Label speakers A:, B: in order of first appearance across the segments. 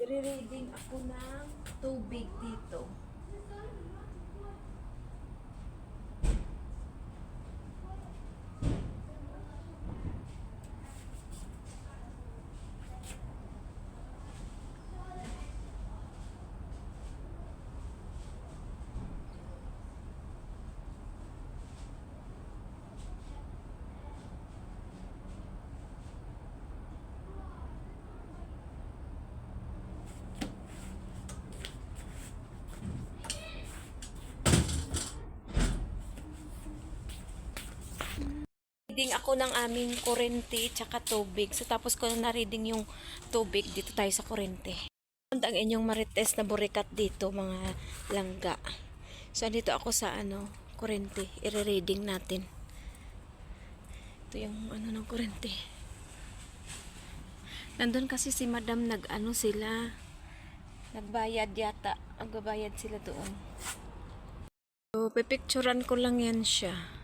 A: Nagre-reading ako ng tubig dito. Reading ako ng aming kurente tsaka tubig. So tapos ko na na-reading yung tubig dito tayo sa kurente. Ang inyong marites na burikat dito mga langga. So dito ako sa ano kurente. I-reading natin. Ito yung ano ng kurente. Nandun kasi si madam nag ano sila. Nagbayad yata. Nagbabayad sila doon. So, pipicturan ko lang yan siya.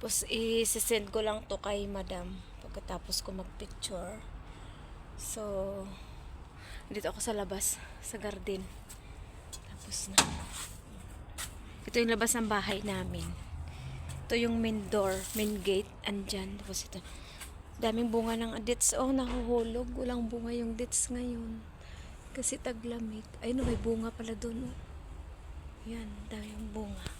A: Tapos i-send ko lang to kay madam pagkatapos ko mag-picture. So, dito ako sa labas, sa garden. Tapos na. Ito yung labas ng bahay namin. Ito yung main door, main gate, andyan. Tapos ito, daming bunga ng dates. Oh, nahuhulog. Walang bunga yung dates ngayon. Kasi taglamig. Ay, no, may bunga pala doon. Oh. Yan, daming bunga.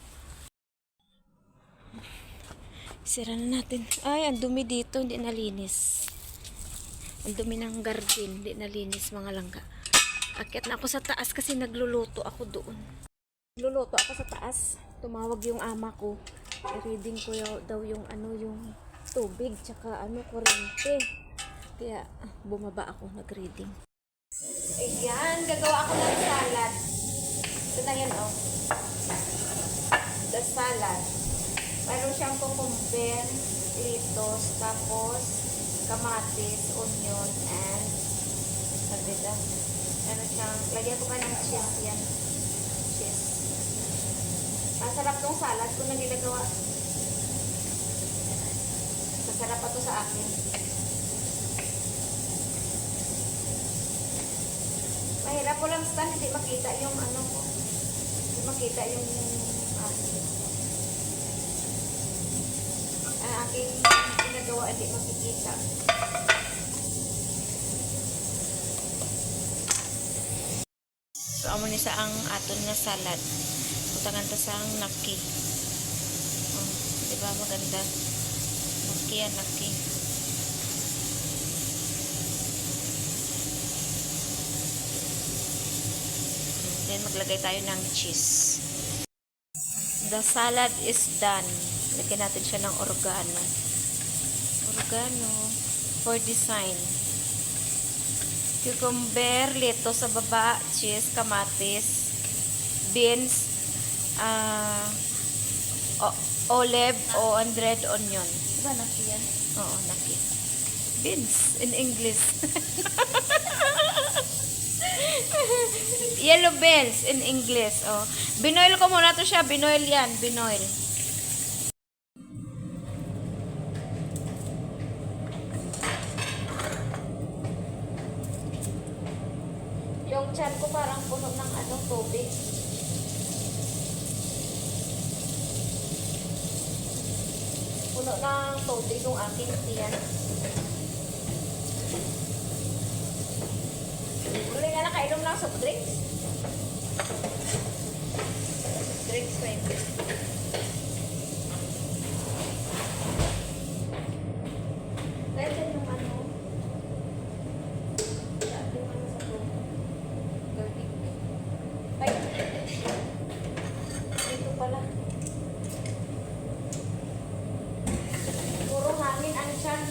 A: Sira na natin. Ay, ang dumi dito, hindi nalinis. Ang dumi ng garden, hindi nalinis mga langga. Akyat na ako sa taas kasi nagluluto ako doon. Nagluluto ako sa taas. Tumawag yung ama ko. I-reading ko yaw- daw yung ano yung tubig tsaka ano kuryente. Kaya bumaba ako nag-reading. Ayan, gagawa ako ng salad. Ito na yan, oh. The salad. Meron siyang cucumber, lettuce, tapos kamatis, onion, and nagdita. Meron siyang, lagyan ko pa ng cheese yan. Cheese. Masarap tong salad kung na. Masarap pa to sa akin. Mahirap ko lang stand, hindi makita yung ano ko. Hindi makita yung ah, ang aking ginagawa hindi makikita. So, amo ni sa ang aton nga salad. Butangan ta sa ang naki. Oh, di ba maganda? Naki yan, naki. Then, maglagay tayo ng cheese. The salad is done. Lagyan natin siya ng oregano. Oregano for design. Cucumber, lito sa baba, cheese, kamatis, beans, ah, o- olive o red onion.
B: Diba naki yan?
A: Oo, naki. Beans in English. Yellow beans in English. Oh. Binoil ko muna to siya. Binoil yan. Binoil. Yung chan ko parang puno ng ano, tubig. Puno ng tubig yung aking tiyan. Muli nga nakainom ng soft drinks. Soft drinks pa yun. Kaya dyan yung ano, dyan yung ano sa to. Garlic. Ay, dito pala. Puro hangin ang tiyan.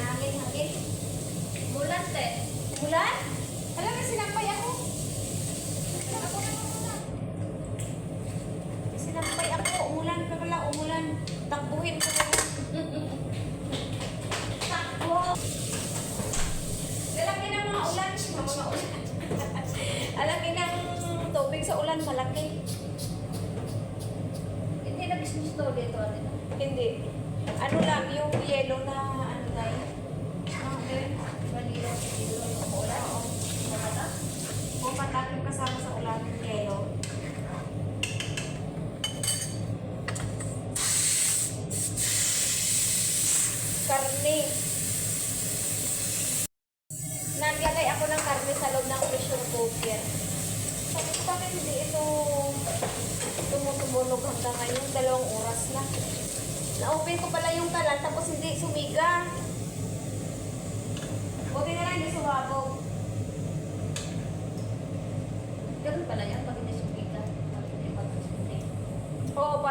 A: Hangin, hangin. Mulan, te. Mulan? Alam mo, sinampay ako. Na. Sinampay ako. Umulan pa pala, umulan. Takbuhin ko na lang. Takbo. Lalaki ng mga ulan. Mga ulan. Alaki ng tubig sa ulan, malaki.
B: Hindi na business to dito.
A: Hindi. Ano lang, yung yellow na Pupatak yung kasama sa ulan ng. Karne.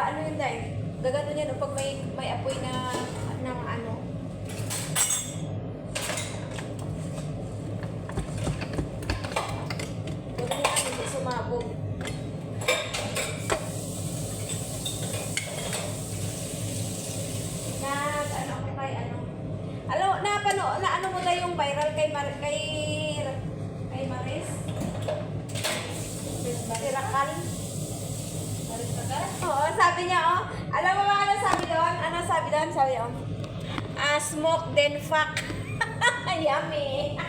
A: Ano yun dahil? Gagano yan pag may, may apoy na ng ano. Buti na hindi sumabog. Nag, ano kay ano. Alo, na, pano, na ano mo na yung viral kay Mar, kay, kay Maris? Si Rakal?
B: Maris ka ka?
A: Oo, sabi niya, oh. Alam mo ba ano sabi doon? Ano sabi doon? Sabi, oh. Ah, smoke then fuck. Yummy.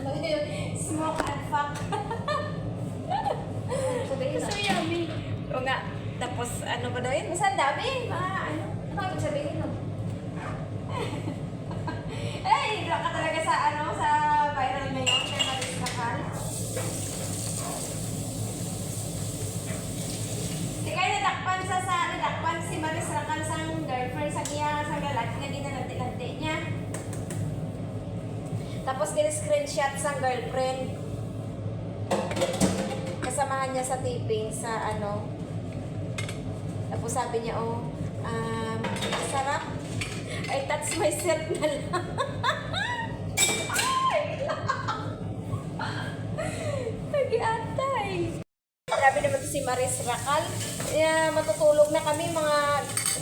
B: Ano yun?
A: smoke and fuck. So yummy. O nga. Tapos, ano ba daw yun? Basta dami. Mga ano.
B: Ano ibig sabihin nun?
A: Eh, iba ka talaga sa ano, sa viral na yun. Kaya Maris Nakal. Di kayo nadakpan sa sa nadakpan si Maris Rakal sa girlfriend sa niya sa lalaki na ginalante-lante niya. Tapos din-screenshot sa girlfriend. Kasamahan niya sa taping sa ano. Tapos sabi niya, oh, um, sarap. I touch myself na lang. Ay! Nag-iatay. Grabe naman si Maris Rakal. Yeah, matutulog na kami mga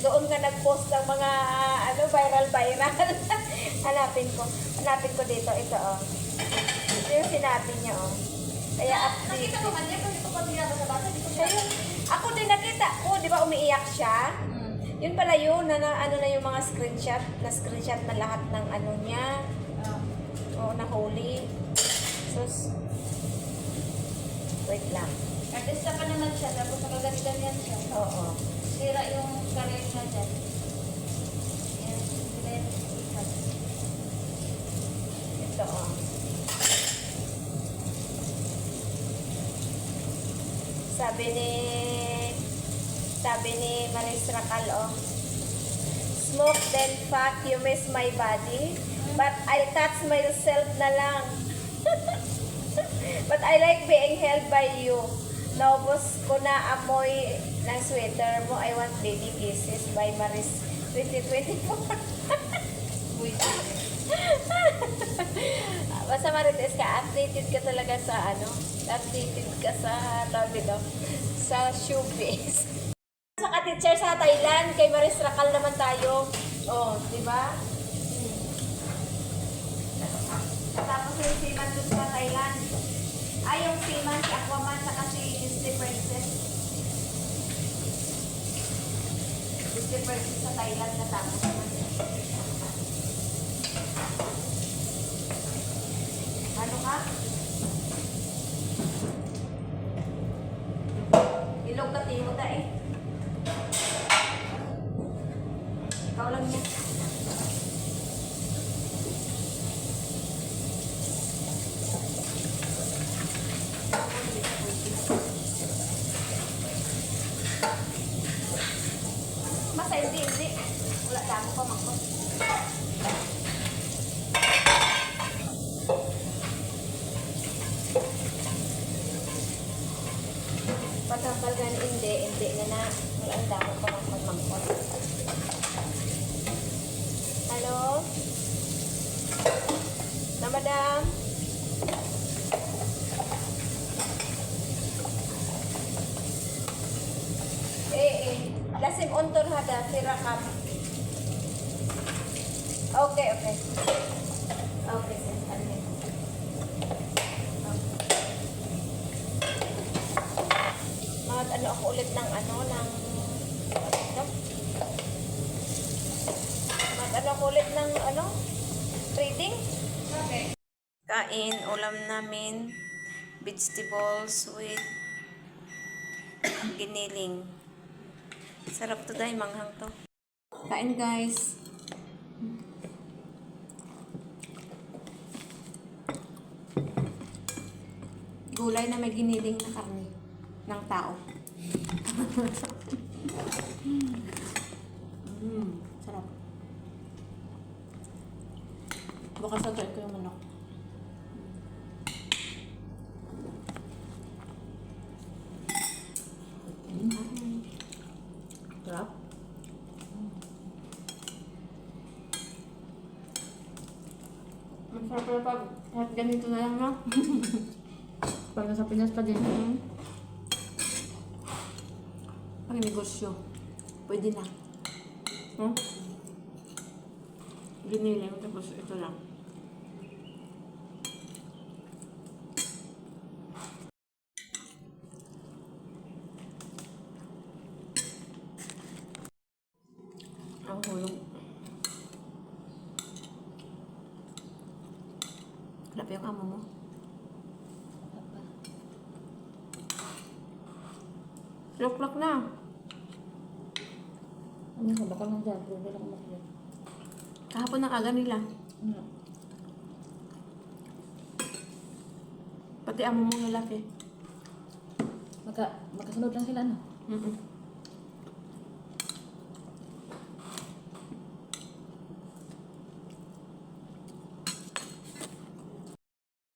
A: doon nga nag-post ng mga ano viral-viral. Hanapin ko. Hanapin ko dito. Ito oh. Ito yung sinabi niya oh. Kaya update.
B: Nakita ko man yan, kasi ito pag nilabas sa bata, di ko siya.
A: Ako din nakita ko, di ba umiiyak siya?
B: Hmm.
A: Yun pala yun, na, na ano na yung mga screenshot, na screenshot na lahat ng ano niya.
B: Ah.
A: Oo, nahuli. Sus. Wait lang.
B: Artista pa naman siya, tapos nakagalitan yan siya.
A: Oo.
B: Sira yung career niya dyan. Yan, sila yan ikat.
A: Ito oh. Sabi ni sabi ni Maris Racal oh. Smoke then fuck, you miss my body. But I touch myself na lang. But I like being held by you. Naubos ko na amoy ng sweater mo. I want baby kisses by Maris 2024.
B: Uy,
A: Basta marites ka, updated ka talaga sa ano, updated ka sa tawag dito, sa showbiz. sa ka-teacher sa Thailand, kay Maris Rakal naman tayo. Oh, di ba? Hmm. Tapos yung seaman dun sa Thailand. Ay, yung seaman, si Aquaman, saka si Disney Princess. Disney Princess sa Thailand natapos naman. Ano ka? Ilog ka, timo eh. Ikaw lang yan. Basta hindi, hindi. Wala damo pa mangkot. Pagkapal gan hindi, na na. Wala ang damo pa ng pagmangkot. Hello? Na madam? Eh, eh. Lasim untor hada, sirakam. Okay, okay. Okay, sis. Ano ulit ng ano, ng ito. Mag ano ulit ng ano, trading.
B: Okay.
A: Kain, ulam namin, vegetables with giniling. Sarap to dahil manghang to. Kain guys. Gulay na may giniling na karne ng tao. mm, sarap. Bukas sa ko yung manok.
B: Sarap.
A: Masarap pala pag kahit ganito na lang, no?
B: Pag nasa Pinas pa din.
A: Mm. Pag negosyo, pwede na. Hmm? Giniling, tapos ito lang. Ang hulog. Harap yung amo mo. Lock-lock na.
B: Ano ko, baka lang dyan. Pero lang maklit.
A: Kahapon ng aga nila.
B: Ano?
A: Pati amo mong lalaki.
B: Magka, magkasunod lang sila, no?
A: Mm-mm.